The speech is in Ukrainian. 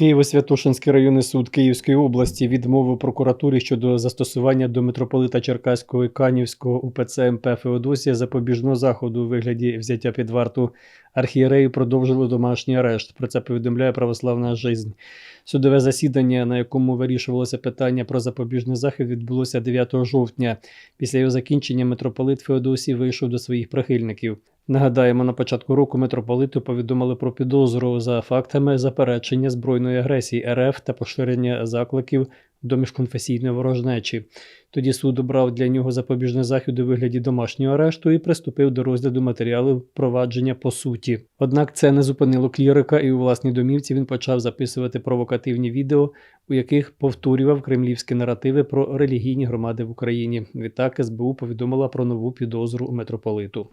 Києво-Святошинський районний суд Київської області відмовив прокуратурі щодо застосування до митрополита Черкаського і Канівського УПЦ МП Феодосія запобіжного заходу у вигляді взяття під варту. Архієреї продовжили домашній арешт. Про це повідомляє православна жизнь. Судове засідання, на якому вирішувалося питання про запобіжний захід, відбулося 9 жовтня. Після його закінчення митрополит Феодосій вийшов до своїх прихильників. Нагадаємо, на початку року митрополиту повідомили про підозру за фактами заперечення збройної агресії РФ та поширення закликів до міжконфесійної ворожнечі. Тоді суд обрав для нього запобіжний захід у вигляді домашнього арешту і приступив до розгляду матеріалів провадження по суті. Однак це не зупинило клірика, і у власній домівці він почав записувати провокативні відео, у яких повторював кремлівські наративи про релігійні громади в Україні. Відтак СБУ повідомила про нову підозру у митрополиту.